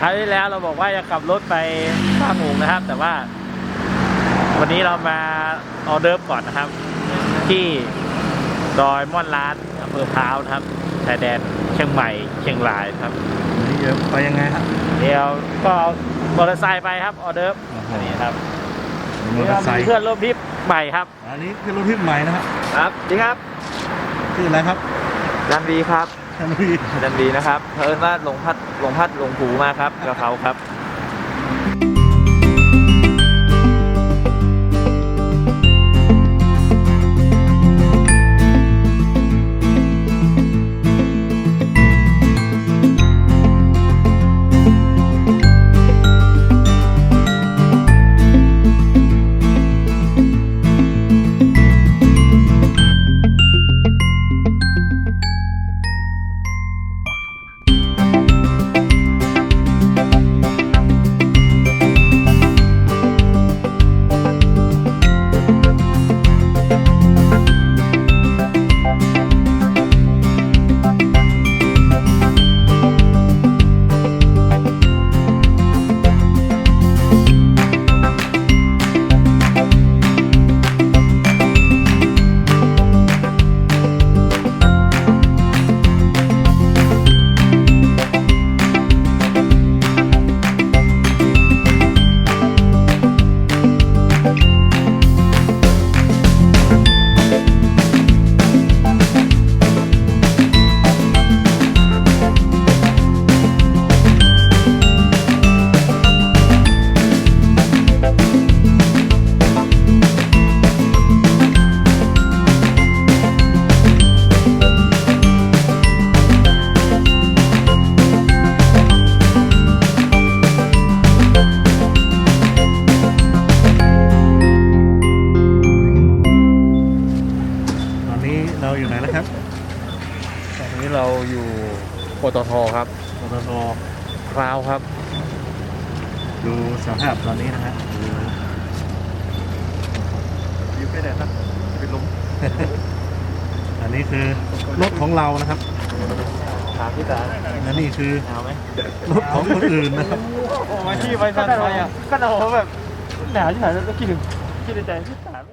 คราวที่แล้วเราบอกว่าจะขับรถไปท่าหมูนะครับ แต่ว่า วันนี้เรามาออเดิร์ฟก่อนนะครับ ที่ดอยม่อนล้านอำเภอพร้าวนะครับชายแดนเชียงใหม่เชียงรายครับนี่เดี๋ยวไปยังไงครับเดี๋ยวก็เอามอเตอร์ไซค์ไปครับออเดิร์ฟโอ้โหอันนี้ครับมอเตอร์ไซมีค์เพื่อนร่วมทริปใหม่ครับ อันนี้คือรถที่ใหม่นะครับครับดีครับชื่ออะไรครับดันดีครับท่านพี่ดันดีนะครับเพิ่นว่าหลงพัดห ลงพัดหลงผูมาครับกระเขาครับ คือหนาวไหมรถของคนอื่นนะครับ มาที่ไปซันไทยอะก็หนาวแบบหนาวที่ไหนแล้วคิดถึงคิดในใจพี่ตาม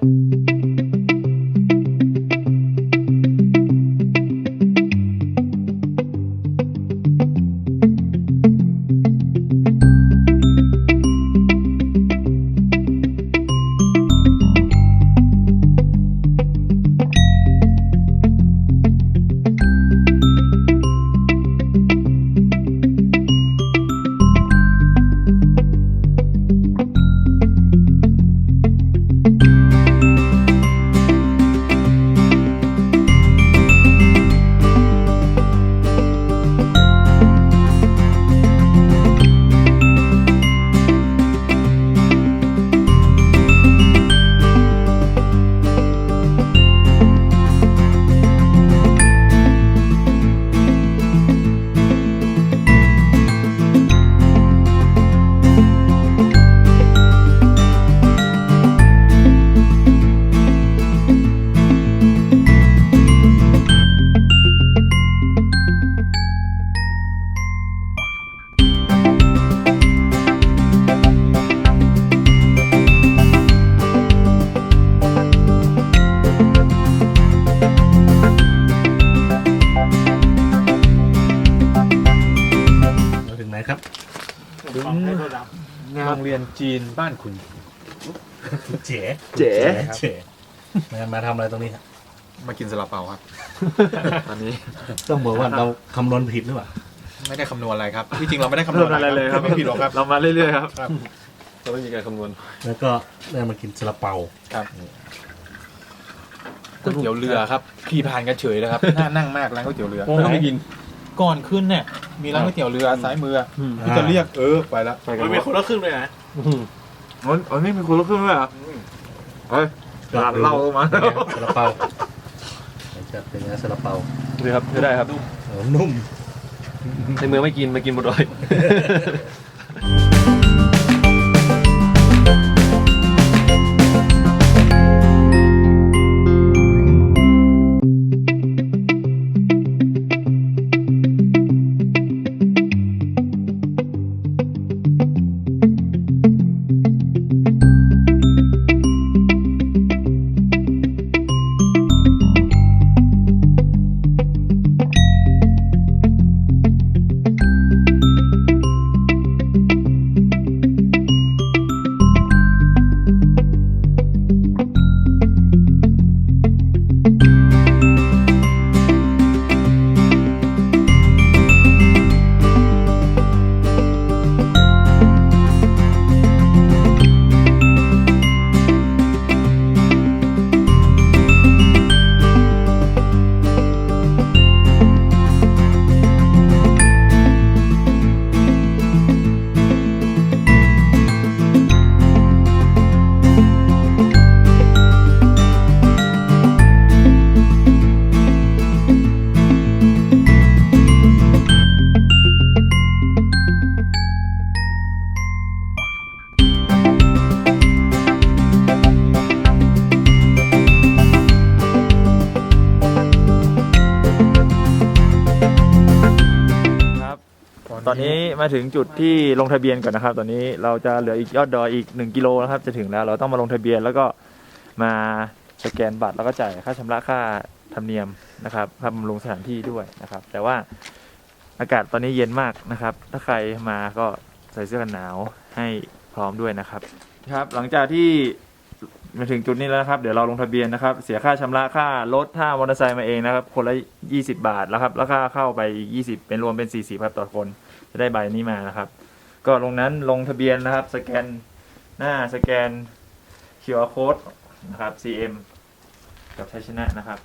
บ้านขุนเจ๋เจ๋เจ๋มามาทำอะไรตรงนี้ครับมากินซาลาเปาครับ ตอนนี้ต้องบอกว่าเราคำนวณผิดหรือเปล่าไม่ได้คำนวณอะไรครับที่จริงเราไม่ได้คำนวณอะไรเลยครับไม่ผิดหรอกครับ เรามาเรื่อยๆครับ เราไม่มีการคำนวณแล้วก็ได้มากินซาลาเปาครับก๋วยเตี๋ยวเรือครับขี่ผ่านกันเฉยเลยครับน่านั่งมากร้านก๋วยเตี๋ยวเรือโอ้ไม่กิน ก่อนขึ้นเนี่ยมีร้านก๋วยเตี๋ยวเรือซ้ายมืออะที่จะเรียกเออไปแล้วไปกันมันมีคนละครึ่งเลยนะ อ๋อนี่มีคนละครึ่งด้วยเหรอเฮ้ยร้านเรามาซาลาเปาจะเป็นไงซาลาเปาดีครับได้ครับเออนุ่ม ในเมืองไม่กินมากินบนดอย ตอนนี้มาถึงจุดที่ลงทะเบียนก่อนนะครับ ตอนนี้เราจะเหลืออีกยอดดอยอีก 1 กิโลนะครับ จะถึงแล้วเราต้องมาลงทะเบียนแล้วก็มาสแกนบัตรแล้วก็จ่ายค่าชำระค่าธรรมเนียมนะครับค่าบำรุงสถานที่ด้วยนะครับ แต่ว่าอากาศตอนนี้เย็นมากนะครับ ถ้าใครมาก็ใส่เสื้อกันหนาวให้พร้อมด้วยนะครับ ครับ หลังจากที่มาถึงจุดนี้แล้วนะครับ เดี๋ยวเราลงทะเบียนนะครับ เสียค่าชำระค่ารถถ้ามอเตอร์ไซค์มาเองนะครับ คนละ 20 บาทแล้วครับ แล้วค่าเข้าไปอีก 20 เป็นรวมเป็น 40ครับต่อคน จะได้ใบนี้มานะครับ ก็ลงนั้นลงทะเบียนนะครับ สแกนหน้าสแกน QR code นะครับ CM กับชัยชนะนะครับ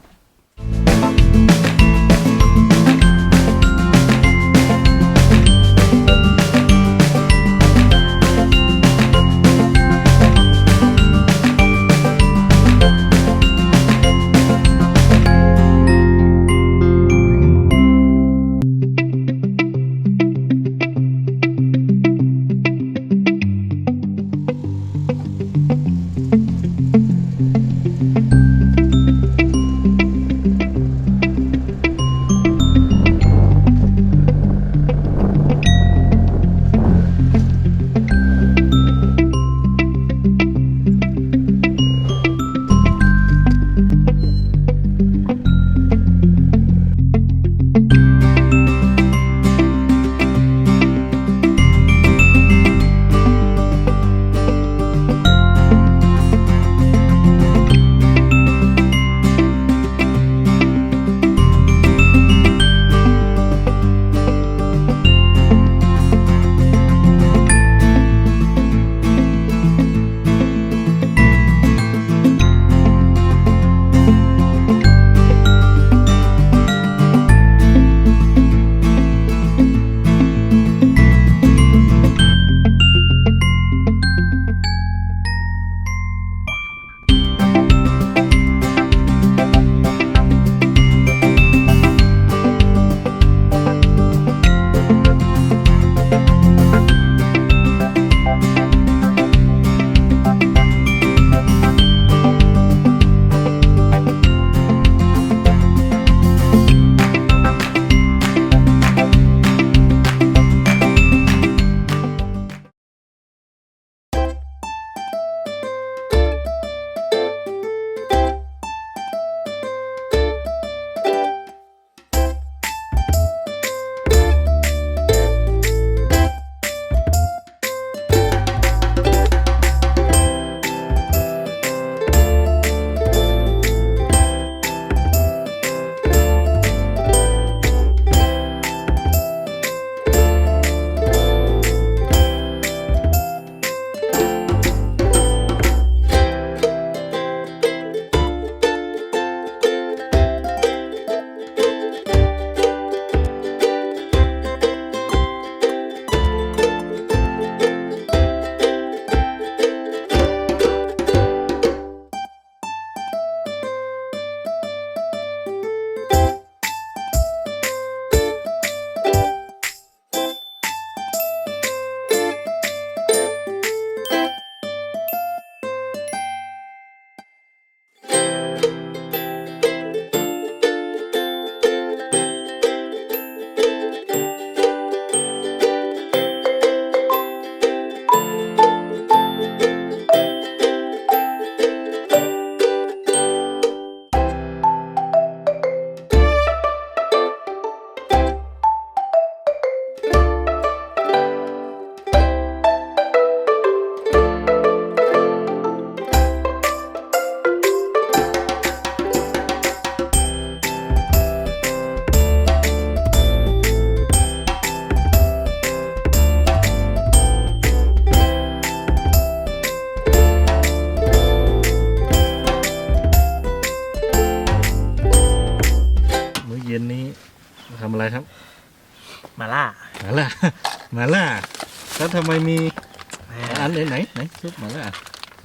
นไหนไหนซุปหมาล่า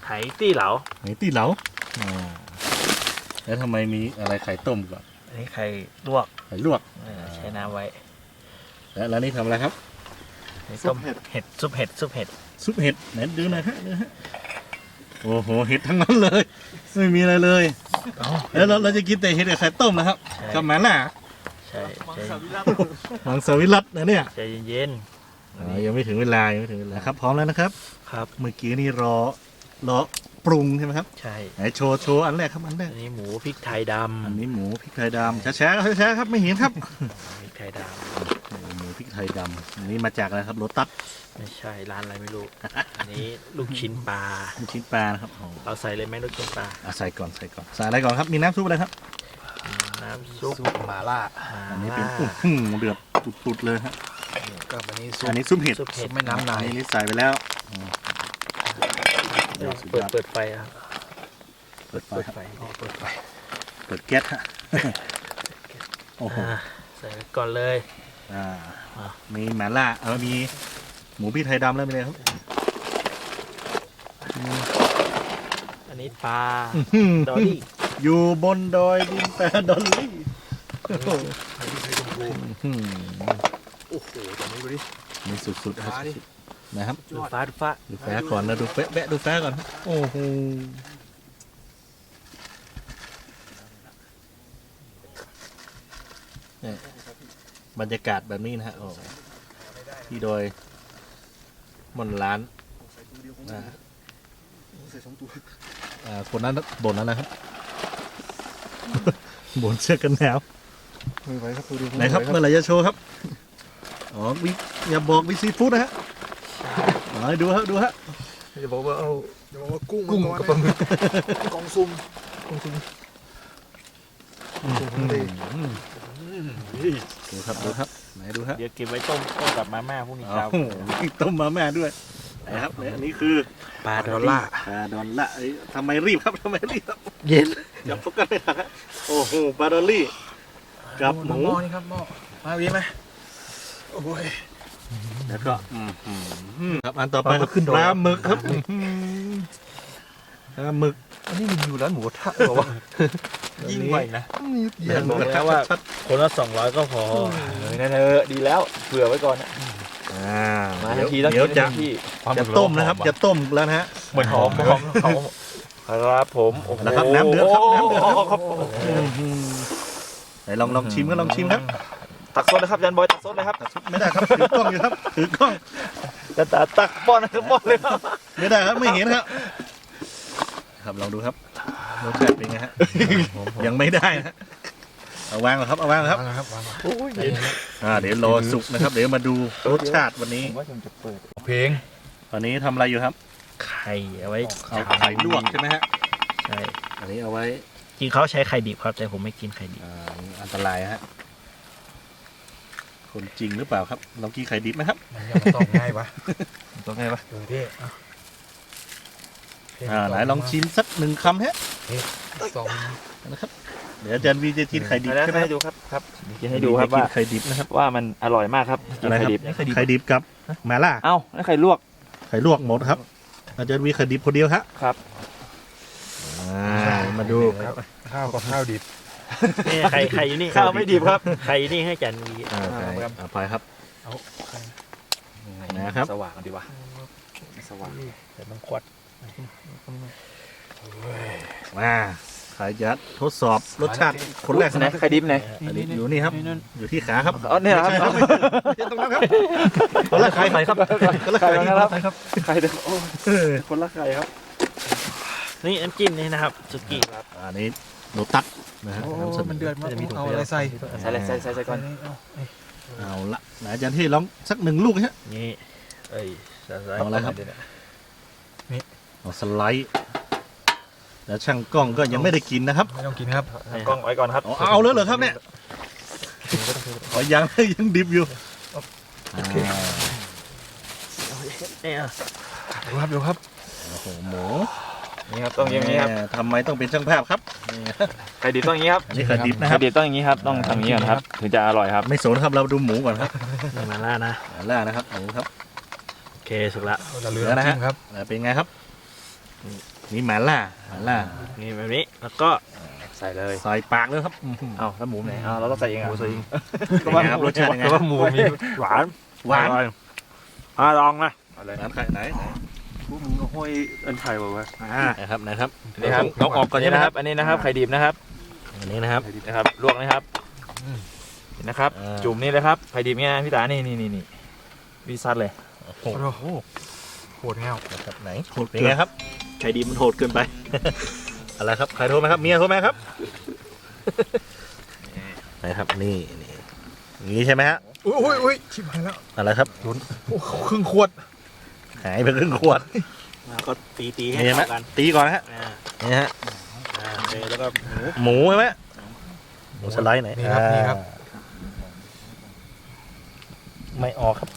ไหตี้เหลาไหนตีเหลาอ่าแล้วทำไมมีอะไรไข่ต้มก่อนอันนี้ไข่ลวกไข่ลวก เออใช้น้ำไว้แล้วแล้วนี่ทำอะไรครับนี่ต้มเห็ดซุปเห็ดซุปเห็ดซุปเห็ดไหนดูหน่อยฮะดูฮะโอ้โหเห็ดทั้งนั้นเลยไม่มีอะไรเลยอ๋อแล้วเราเราจะกินแต่เห็ดกับไข่ต้มนะครับใช่ กับหมาล่าใช่ใจมังสวิรัตนะเนี่ยใจเย็น อ๋อยังไม่ถึงเวลายังไม่ถึงเวลาครับ พร้อมแล้วนะครับๆครับ เมื่อกี้นี่รอรอปรุงใช่ไหมครับใช่ ไหนโชว์โชว์อันแรกครับอันแรกอันนี้หมูพริกไทยดอันนี้หมูพริกไทยดำช้าๆครับช้าๆครับไม่เห็นครับำพริกไทยดหมูพริกไทยดำอันนี้มาจากอะไรครับโรตัสำไม่ใช่ร้านอะไรไม่รู้ อันนี้ลูกชิ้นปลา ลูกชิ้นปลานะครับโอ้เราใส่เลยไหมลูกชิ้นปลาเอาใส่ก่อนใส่ก่อนใส่อะไรก่อนครับมีน้ำซุปอะไรครับ น้ำซุปหมาล่าอันนี้เป็นมาอื้อหือเดือดปุดๆเลยฮะ กับอันนี้ซุปอันนี้ซุปเห็ดซุปเห็ดแม่น้ำในอันนี้ใส่ไปแล้วอืมเดี๋ยวเปิดเปิดไฟครับ เปิดไฟเปิดครับไฟเปิดไฟเปิดแก๊สฮะโอ้โหอ่าใส่ไปก่อนเลยอ่าอะมีหมาล่าเออมีหมูพริกไทยดำแล้วมีอะไรครับ อันนี้ปลาอื้อหือดอลลี่อยู่บนดอยดินแปรดอลลี่ ดูดิ นี่สุดๆครับฟ้าดิ สุดๆนะครับ ดูฟ้าดูฟ้าดูแฟ้ก่อนนะดูแฟะแวะดูแฟ้ก่อน โอ้โหเนี่ยบรรยากาศแบบนี้นะฮะโอ้ที่โดยมอนร้านนะฮะอ่าคนนั้นบ่นแล้วนะครับ บ่นเสื้อกันหนาวไม่ไหวครับดูไหนครับเมื่อไหร่จะโชว์ครับ อ๋อวิอย่าบอกวิซีฟู้ดนะฮะอ๋อดูฮะดูฮะจะบอกว่าเอาจะบอกว่ากุ้งกุ้งกับปลาหมึกกองซุ่มกองซุ่มกุ้งทะเลดูครับดูครับไหนดูฮะเดี๋ยวเก็บไว้ต้มต้มกับมาม่าพรุ่งนี้อ๋อเช้าต้มมาแม่ด้วยไหนครับเนี่ยอันนี้คือปลาดอลล่าปลาดอนละเอ้ยทำไมรีบครับทำไมรีบครับเย็นอย่าโฟกัสไม่ทันฮะโอ้โหปลาดอลลี่กับหมูหม้อนี่ครับหม้อมาวีไหม โอ้ยแล้วก็อืมอืมครับอันต่อไปครับขึ้นดอยปลาหมึกครับอื้อหือปลาหมึกอันนี้มันอยู่ร้านหมูกระทะเหรอวะยิ่งไหวนะเดี๋ยวหมูกระทะชัดคนละสองร้อยก็พอเออนั่นเออดีแล้วเผื่อไว้ก่อนนะๆอ่ามาเดี๋ทัยนวทีต้องเดี๋ยวกินจะทันทีจะต้มนะครับ จะต้มแล้วนะฮะเหมือนหอมหอมเขาครับผมโอ้โหนะครับน้ำเดือดครับน้ำเดือดครับครับอื้อหือไหนลองลองชิมก็ลองชิมครับ ตักซดเลยครับยันบอยตักซดเลยครับไม่ได้ครับถือกล้องอยู่ครับถือกล้องจะตัตักป้อนนะครับป้อนเลยครับไม่ได้ครับไม่เห็นครับ ครับลองดูครับรสชาติเป็นไงฮะยังไม่ได้นะฮะเอาวางเหรอครับเอาวางเหรอครับครับวางโอ้ยเย็นอ่าเดี๋ยวรอสุกนะครับ เดี๋ยวมาดูรสชาติวันนี้ว่าจะเปิดเพลงตอนนี้ทำอะไรอยู่ครับ ไข่เอาไว้เอาไข่ลวกใช่ไหมฮะใช่อันนี้เอาไว้จริงเขาใช้ไข่ดิบครับแต่ผมไม่กินไข่ดิบอ่าอันตรายฮะ คนจริงหรือเปล่าครับลองกินไข่ดิบไหมครับมันยังต้องง่ายวะต้องง่ายวะเออพี่อ่าไหนลองชิมสักหนึ่งคำฮะสองนะครับเดี๋ยวอาจารย์วีจะกินไข่ดิบแล้วใช่ไหมให้ดูครับครับกินให้ดูครับกิว่านไข่ดิบนะครับว่ามันอร่อยมากครับกินอะไรไข่ครับดิบไข่ดิบกับหมาล่าเอ้าแล้วไข่ลวกไข่ลวกหมดครับ อาจารย์วีไข่ดิบคนเดียวฮะครับอ่ามาดูข้าวกับข้าวดิบ นี่ไข่ไข่อยู่นี่ข้าวไม่ดิบครับ ไข่อยู่นี่ให้จันวีอ่าไปอ่าไปครับ นะครับ สว่างดีวะสว่างแต่ต้องควัดมาใครจะทดสอบรสชาติคนแรกไหนนะไข่ดิบไหนอันนี้อยู่นี่ครับ อยู่ที่ขาครับอ๋อเนี่ยครับไม่ใช่ตรงนั้นครับคนละไข่ครับคนละไข่ไข่นะครับไข่เด็กโอ้เออคนละไข่ครับ นี่น้ำจิ้มนี่นะครับสุกี้อันนี้ โนตัสนะฮะนำเสนมันอเดือดมากจะมีถุงเอาเปรี้อะไรยวใส่ใส่เลยใส่ใส่ใส่ก่อนเอาละไหนอาจารย์ที่ลองสักหนึ่งลูกฮะ นี่เอ้ยสไลด์เอาอะไรครับ เอาสไลด์แล้วช่างกล้องก็ยังไม่ได้กินนะครับไม่ต้องกินครับกล้องไว้ก่อนครับเอาเอาเลยเหรอครับเนี่ยขอยังยังดิบอยู่อ่าเนี่ยดูครับดูครับโอ้โหหมู นี่ครับต้องอย่างนี้ครับแหมทำไมต้องเป็นช่างภาพครับนี่ไข่ดิบต้องอย่างนี้ครับอันนี้ไข่ดิบนะคไข่รับ ดิบต้องอย่างนี้ครับต้องทำอย่างนี้ก่อนครับถึงจะอร่อยครับไม่สนครับเราดูหมูก่อนครับนี่มาล่านะหมาล่านะครับหมูครับ โอเคสุกละเหลือนะฮะอ่าเป็นไงครับนี่หมาล่าหมาล่านี่แบบนี้แล้วก็ใส่เลยใส่ปากเลยครับอื้อหือ เอาแล้วหมูไหนเอาเราต้องใส่เองอะหมูสวิงเป็นไงครับรสชาติยังไง ก็ว่าหมูมีหวานหวานอะลองนะร้านไข่ไหนไหน พวกมึงก็ห้อยเอินไข่บอกว่าอ่าไหนครับไหนครับนี่ครับต้องออกก่อนนี่ใช่ไหมนะคครัรับบอันนี้นะครับไข่ดิบนะครับ อันนี้นะครับไข่ดิบนะครับลวกนะครับนะครับอ่าจุ่มนี่เลยครับไข่ดิบเนี่ยนะพี่ตานี่นี่นี่นี่วีซัดเลยโอ้โหโอ้โหโหดแห้วนะครับไหนเป็นไงครับไข่ดิบมันโหดเกินไปอะไรครับใครโทรมาครับเมียโทรมาครับไหนครับนี่นี่อย่างนี้ใช่ไหมฮะอุ้ยอุ้ยอุ้ยชิบหายแล้วอะไรครับโอ้โหครึ่งขวด หายไปครึ่งขวดแล้วก็ตีตีๆให้นี่ใช่ไหมเข้ากันตีก่อนนะฮะอ่านี่ฮะอ่าโอเคแล้วก็หมูหมูใช่ไหมหมูสไลด์ไหนนี่ครับอ่านี่ครับไม่ออกครับ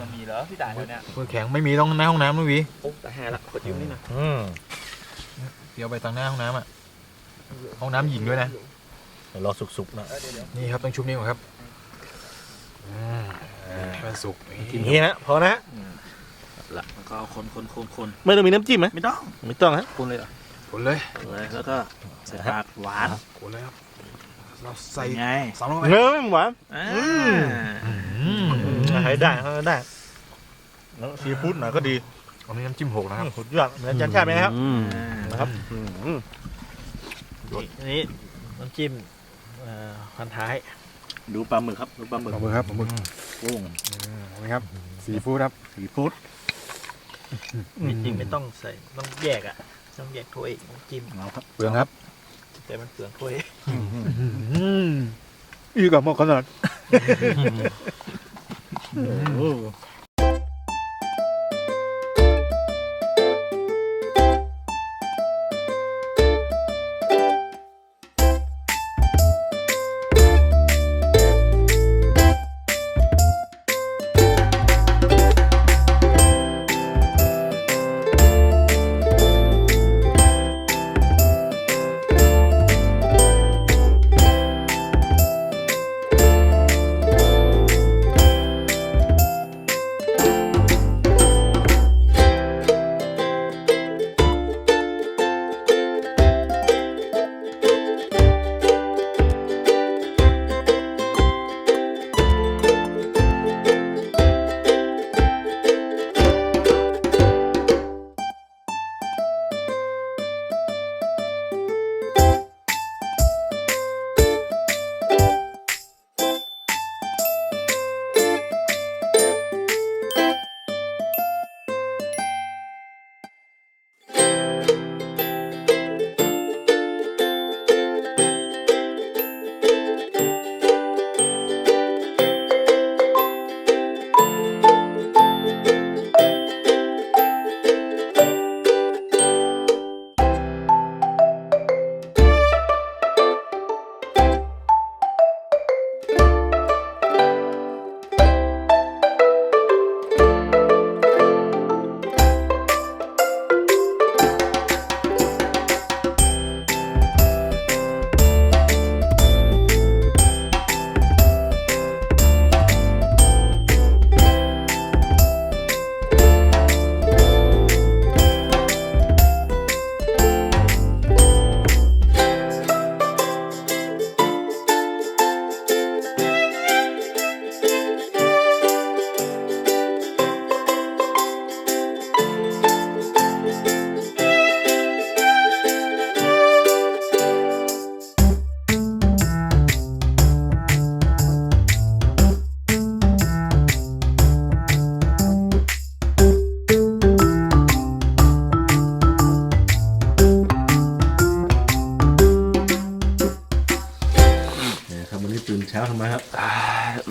มันมีเหรอพี่ตาเดี๋ยวเนี้ยมือแข็งไม่มีต้องในห้องน้ำนุ้ยโอ้แต่แห่ละขอจิ้มนี่นะอืมเดี๋ยวไปตังหน้าห้องน้ำอะห้องน้ำหญิงด้วยนะ เดี๋ยวรอสุกๆหนะนี่ครับต้องชุบนี่ก่อนครับมันสุกกินอย่างนี้นะพอนะฮะ แล้วก็เอาคนคนคนคนไม่ต้องมีน้ำจิ้มไหมไม่ต้องไม่ต้องฮะคนเลยเหรอผลเลยคนเลยแล้วก็ใส่ผักหวานผลเลยครับเราใส่เป็นไงสามลงไปเนื้อไม่หวานอ่าอืมใช้ได้ใช้ได้แล้วซีฟู้ดหน่อยก็ดีอันนี้น้ำจิ้มหกนะครับสุดยอดเหมือนจันชาติไหมครับอ่านะครับอืมนี่อันนี้น้ำจิ้มเอ่อพันท้าย ดูปลาหมึกครับ ดูปลาหมึกขอบคุณครับขอบคุณกุ้งนี่ครับซีฟู้ดครับซีฟู้ด จริงๆไม่ต้องใส่ต้องแยกอะ ต้องแยกถ้วยน้ำจิ้มเอาครับเปลืองครับแต่มันเปลืองถ้วยอีกับหมอกขนาด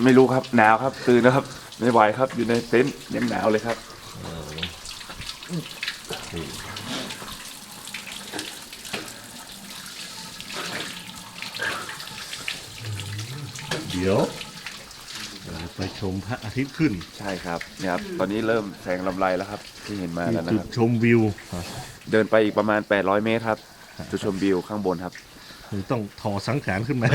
ไม่รู้ครับหนาวครับตื่นนะครับไม่ไหวครับอยู่ในเต็นท์ยังหนาวเลยครับเดี๋ยวเราไปชมพระอาทิตย์ขึ้นใช่ครับเนี่ยครับตอนนี้เริ่มแสงลำไรแล้วครับ ที่เห็นมาแล้วนะจุคดรับชมวิว เดินไปอีกประมาณ 800 เมตรครับจุดชมวิวข้างบนครับ คือต้องถอดสังขารขึ้นมา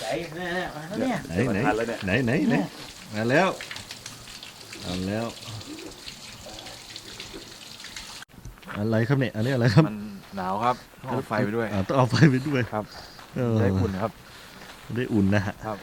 ใจเนี่ยมาแล้วเนี่ยไหนไหนทันแล้วเนี่ย ไหนไหนไหนมาแล้วเอาแล้ว อะไรครับเนี่ยอันนี้อะไรครับมันหนาวครับต้องเอาไฟไปด้วย อ่าต้องเอาไฟไปด้วยครับ เออได้อุ่นครับ ได้อุ่นนะฮะครับ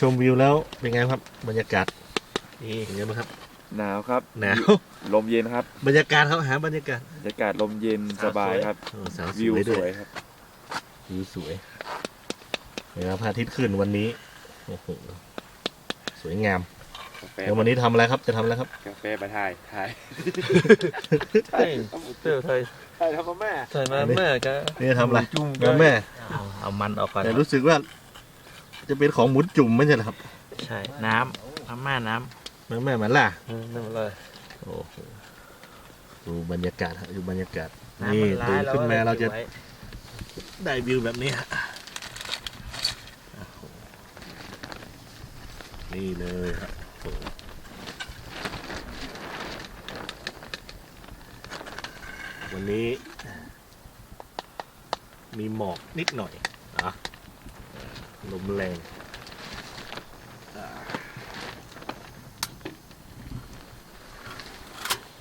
ชมวิวแล้วเป็นไงครับ บรรยากาศนี่เป็นไงบ้างครับ หนาวครับหนาวลมเย็นครับ บรรยากาศครับหาบรรยากาศบรรยากาศลมเย็นสบายครับโอ้สาวสวิววยสด้วยวยครับ วิวสวยเวลาพระอาทิตย์ขึ้นวันนี้โอ้โหสวยงามกาแฟแล้ววันนี้ทำอะไรครับจะทำอะไรครับ กาแฟมาถ่ายถ่ายใช่เตี้ยวไทยถ่ายทำมาแม่ใส่มาแม่ก็ นี่จะทำอะไรจุ่มงานแม่เอาเอามันออกก่อนแต่รู้สึกว่า จะเป็นของหมุนจุ่มไม่ใช่เหรอครับใช่ น้ำมาม่าน้แม่แม่มันล่ะเออนั่นเลย โอ้โหดูบรรยากาศฮะดูบรรยากาศำน้ำนี่มันร้าตื่ยนแล้วขึ้นมาเราจะก็ลยได้วิวแบบนี้ฮะนี่เลยครับโอ้โหวันนี้ มีหมอกนิดหน่อยอะ ลมแรง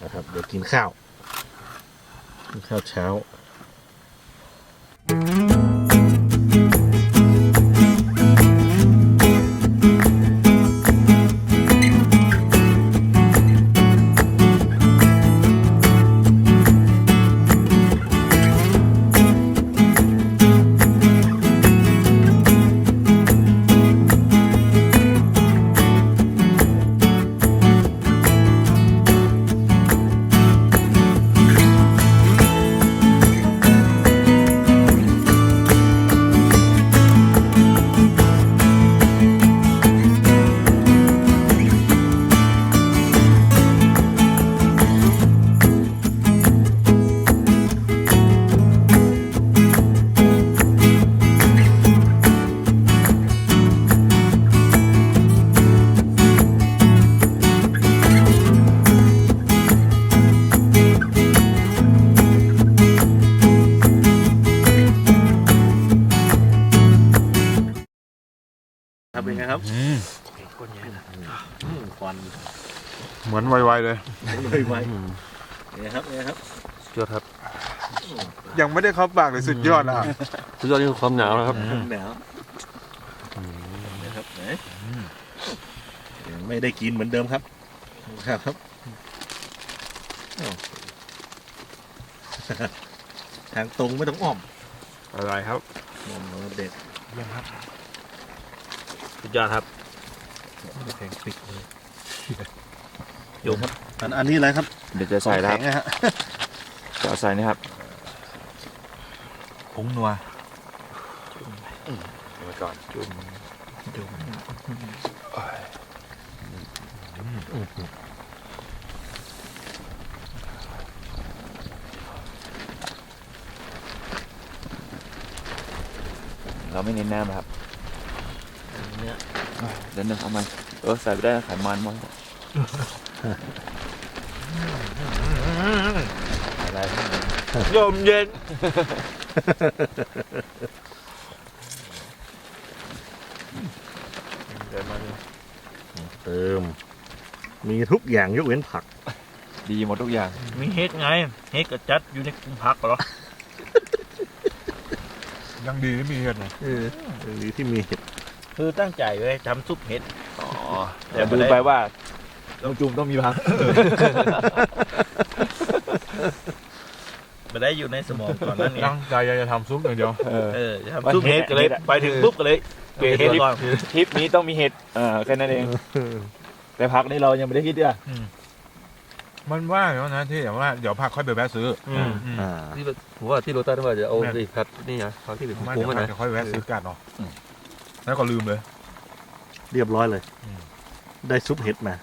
นะครับเดี๋ยวกินข้าวกินข้าวเช้าครั นไงครับก้นใหญ่นะควันเหมือนไวๆเลยเลยไว้เป็นไงครับเป็นไงครับยอดครับ ยังไม่ได้เข้าปากเลยสุดยอดอะสุดยอดที่ความหนาวนะครับหนาวนะครับไหนยังไม่ได้กินเหมือนเดิมครับ ครับครับอ้าวทางตรงไม่ต้องอ้อมอะไรครับอ้อมแล้วเด็ด สุดยอดครับโยมครับอันอันนี้อะไรครับเดี๋ยวจะใส่แล้วครับแข็งนะฮะจะเอาใส่นะครับผงนัวไว้ก่อนเราไม่เน้นน้ำนะครับ เนี่ยเดี๋ยวนึงเอามาเออใส่ไปได้ไขมันมั้งอะไรลมเย็นเติม มีทุกอย่างยกเว้นผัก ดีหมดทุกอย่าง มีเฮ็ดไง เฮ็ดกับจัดอยู่ในกลุ่มพักเหรอ ยังดีที่มีเห็ดนะเออหรือที่มีเห็ด คือตั้งใจไว้ทำซุปเห็ดอ๋อแต่ลืมไปว่าต้องจุ่มต้องมีพักไม่ได้อยู่ในสมองก่อนนั่นเองตั้งใจอยากจะทำซุปอย่างเดียว เออเออจะทำซุปเห็ดก็เลยไปถึงปุ๊บก็เลยเปลี่ยนเห็ดก่อนทริปนี้ต้องมีเห็ดเออแค่นั้นเอง แต่พักนี่เรายังไม่ได้คิดด้วยมันว่าอย่างนั้นนะที่อย่างว่าเดี๋ยวผักค่อยไปแวะซื้ออืมอืมอ่าที่ผมว่าที่โรตัสว่าจะเอาสิครับนี่ไงครั้งที่หนึ่งไม่คุ้เดี๋มยวกันผักนะจะค่อยแวะซื้อกันเนาะ แล้วก็ลืมเลย เรียบร้อยเลย อืม ได้ซุปเห็ดมา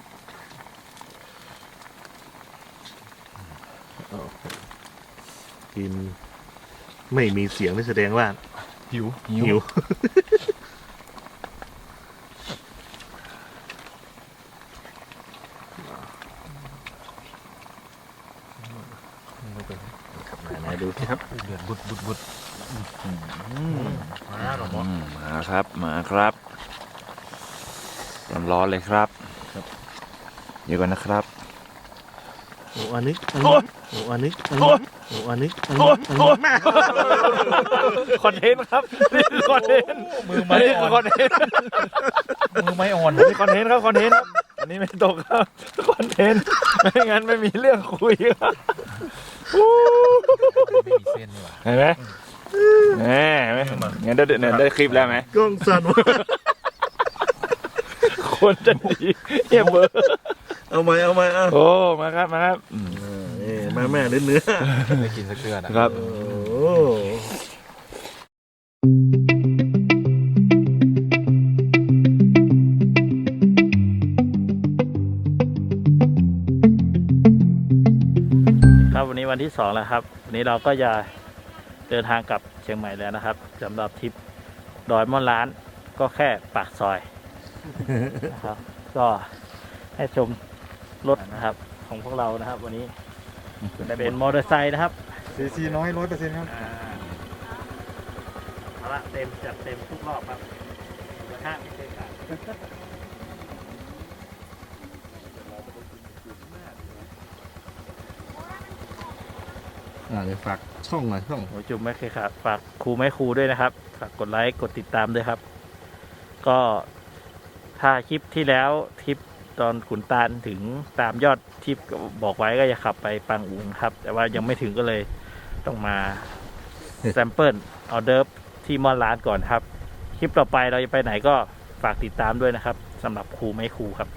กินไม่มีเสียงนี่แสดงว่าหิวหิวไหนๆดูสิครับ เดือดบุดบุดบุด มาหรอหมออืมมาครับมาครับร้อนๆเลยครับเดี๋ยวก่อนนะครับ โอ้อันนี้อันนี้โอ้อันนี้อันนี้โอ้อันนี้อันนี้อันนี้แม่คอนเทนต์ครับนี่คือคอนเทนต์มือไม้นี่อ่คืออนคอนเทนต์มือไม้อ่อนนี่คอนเทนต์ครับคอนเทนต์ครับอันนี้ไม่ตกครับคอนเทนต์ไม่งั้นไม่มีเรื่องคุยครับไม่มีเส้นนี่หว่าเห็นไหม แหมไหมงั้นได้เนี่ยได้คลิปแล้วไหมกล้องสั่นวะคนจะดีเยี่ยมเบอร์เอาไหมเอาไหมเอาโอ้มาครับมาครับอืมนี่แม่แม่เนื้อเนื้อไม่กินสักเดือนนะครับ โอ้ครับวันนี้วันที่สองแล้วครับ วันนี้เราก็จะเดินทางกลับเชียงใหม่แล้วนะครับสำหรับทริปดอยม่อนล้านก็แค่ปากซอยนะครับ ก็ให้ชมรถนะครับ ของพวกเรานะครับ วันนี้เป็นมอเตอร์ไซค์นะครับซีซีน้อยร้อยเปอร์เซ็นต์ครับอ่าเอาละเต็มจัดเต็มทุกรอบครับกระทะไม่เคยขาดอ่าเดี๋ยวฝาก ช่องหน่อยช่องหัวจุ่มไม่เคยขาดฝากครูไม่ครูด้วยนะครับ ฝากกดไลค์กดติดตามด้วยครับ ก็ถ้าคลิปที่แล้วทริปตอนขุนตาลถึงตามยอดที่บอกไว้ก็จะขับไปปังอุงครับ แต่ว่ายังไม่ถึงก็เลยต้องมาแซมเปิลออเดิร์ฟที่มอนร้านก่อนครับ คลิปต่อไปเราจะไปไหนก็ฝากติดตามด้วยนะครับสำหรับครูไม่ครูครับ